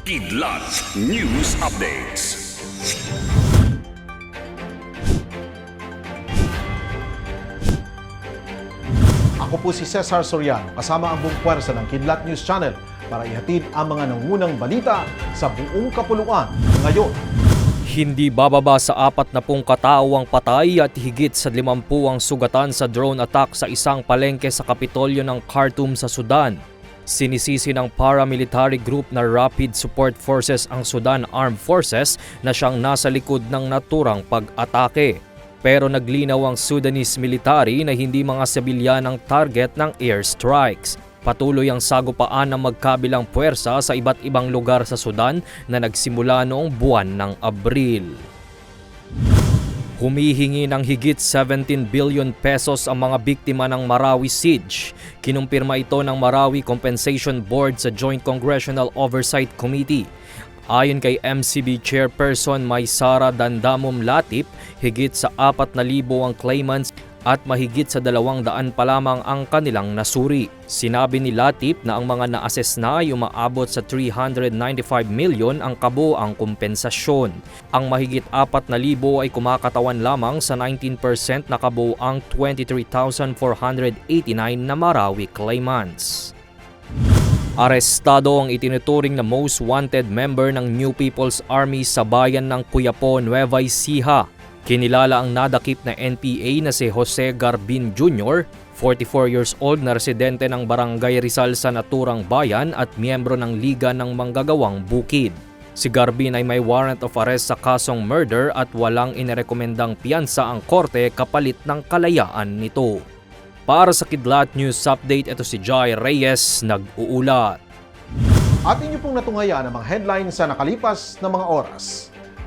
Kidlat News Updates. Ako po si Cesar Soriano, kasama ang buong puwersa ng Kidlat News Channel para ihatid ang mga nangunang balita sa buong kapuluan ngayon. Hindi bababa sa apat na pong katao ang patay at higit sa limampu ang sugatan sa drone attack sa isang palengke sa Kapitolyo ng Khartoum sa Sudan. Sinisisi ng paramilitary group na Rapid Support Forces ang Sudan Armed Forces na siyang nasa likod ng naturang pag-atake. Pero naglinaw ang Sudanese military na hindi mga sibilyan ang target ng airstrikes. Patuloy ang sagupaan ng magkabilang puwersa sa iba't ibang lugar sa Sudan na nagsimula noong buwan ng Abril. Humihingi ng higit 17 billion pesos ang mga biktima ng Marawi Siege. Kinumpirma ito ng Marawi Compensation Board sa Joint Congressional Oversight Committee. Ayon kay MCB Chairperson Maysara Dandamom Latip, higit sa 4,000 ang claimants at mahigit sa dalawang daan pa lamang ang kanilang nasuri. Sinabi ni Latip na ang mga na-assess na ay umaabot sa 395 million ang kabuang kompensasyon. Ang mahigit 4,000 ay kumakatawan lamang sa 19% na kabuang 23,489 na Marawi claimants. Arestado ang itinuturing na most wanted member ng New People's Army sa bayan ng Cuyapo, Nueva Ecija. Kinilala ang nadakip na NPA na si Jose Garbin Jr., 44 years old na residente ng Barangay Rizal sa naturang bayan at miyembro ng Liga ng Manggagawang Bukid. Si Garbin ay may warrant of arrest sa kasong murder at walang inirekomendang piyansa ang korte kapalit ng kalayaan nito. Para sa Kidlat News Update, ito si Jai Reyes, nag-uulat. At inyo pong natunghaya ang mga headlines sa nakalipas na mga oras.